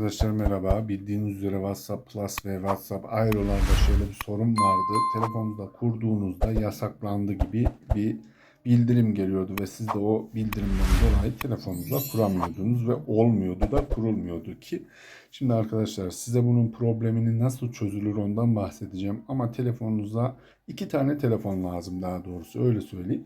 Arkadaşlar merhaba. Bildiğiniz üzere WhatsApp Plus ve WhatsApp Aero'larda şöyle bir sorun vardı. Telefonunuzda kurduğunuzda yasaklandı gibi bir bildirim geliyordu ve siz de o bildirimden dolayı telefonunuza kuramıyordunuz ve olmuyordu da kurulmuyordu ki. Şimdi arkadaşlar size bunun problemini nasıl çözülür ondan bahsedeceğim. Ama telefonunuza iki tane telefon lazım daha doğrusu öyle söyleyeyim.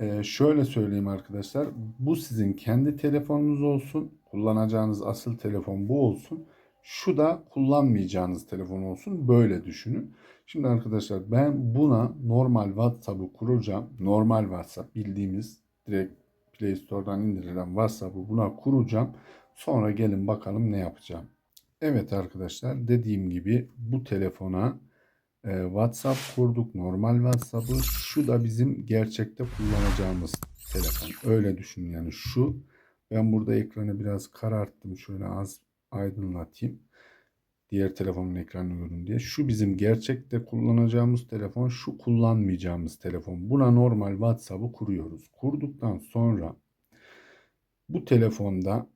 Ee, şöyle söyleyeyim arkadaşlar. Bu sizin kendi telefonunuz olsun. Kullanacağınız asıl telefon bu olsun. Şu da kullanmayacağınız telefon olsun. Böyle düşünün. Şimdi arkadaşlar ben buna normal WhatsApp'ı kuracağım. Normal WhatsApp bildiğimiz direkt Play Store'dan indirilen WhatsApp'ı buna kuracağım. Sonra gelin bakalım ne yapacağım. Evet arkadaşlar dediğim gibi bu telefona e, WhatsApp kurduk. Normal WhatsApp'ı. Şu da bizim gerçekte kullanacağımız telefon. Öyle düşünün yani şu. Ben burada ekranı biraz kararttım. Şöyle az aydınlatayım. Diğer telefonun ekranını görün diye. Şu bizim gerçekte kullanacağımız telefon. Şu kullanmayacağımız telefon. Buna normal WhatsApp'ı kuruyoruz. Kurduktan sonra bu telefonda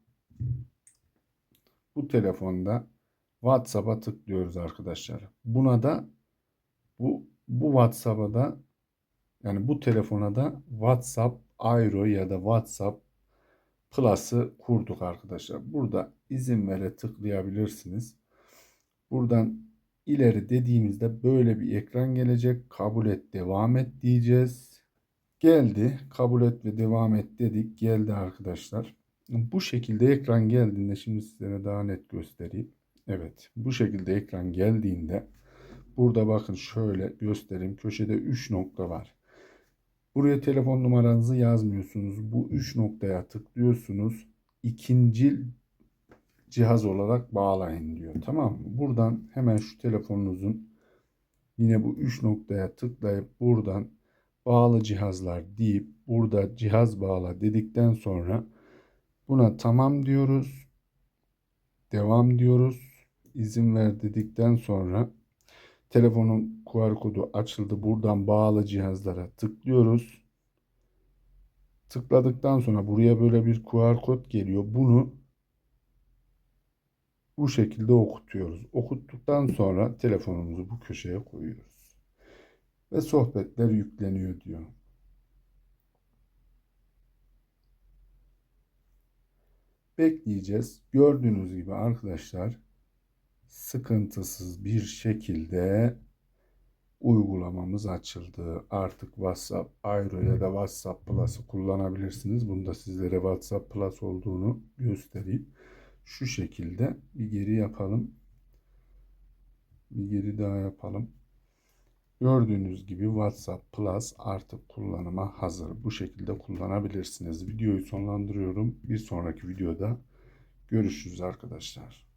bu telefonda WhatsApp'a tıklıyoruz arkadaşlar. Buna da bu bu WhatsApp'a da yani bu telefona da WhatsApp Aero ya da WhatsApp Plus'ı kurduk arkadaşlar. Burada izin vere tıklayabilirsiniz. Buradan ileri dediğimizde böyle bir ekran gelecek. Kabul et, devam et diyeceğiz. Geldi. Kabul et ve devam et dedik. Geldi arkadaşlar. Bu şekilde ekran geldiğinde şimdi sizlere daha net göstereyim. Evet. Bu şekilde ekran geldiğinde burada bakın şöyle göstereyim. Köşede 3 nokta var. Buraya telefon numaranızı yazmıyorsunuz. Bu 3 noktaya tıklıyorsunuz. İkinci cihaz olarak bağlayın diyor. Tamam mı? Buradan hemen şu telefonunuzun yine bu 3 noktaya tıklayıp buradan bağlı cihazlar deyip burada cihaz bağla dedikten sonra buna tamam diyoruz. Devam diyoruz. İzin ver dedikten sonra telefonun QR kodu açıldı. Buradan bağlı cihazlara tıklıyoruz. Tıkladıktan sonra buraya böyle bir QR kod geliyor. Bunu bu şekilde okutuyoruz. Okuttuktan sonra telefonumuzu bu köşeye koyuyoruz. Ve sohbetler yükleniyor diyor. Bekleyeceğiz. Gördüğünüz gibi arkadaşlar sıkıntısız bir şekilde uygulamamız açıldı. Artık WhatsApp Aero ya da WhatsApp Plus'ı kullanabilirsiniz. Bunda sizlere WhatsApp Plus olduğunu göstereyim. Şu şekilde bir geri yapalım. Bir geri daha yapalım. Gördüğünüz gibi WhatsApp Plus artık kullanıma hazır. Bu şekilde kullanabilirsiniz. Videoyu sonlandırıyorum. Bir sonraki videoda görüşürüz arkadaşlar.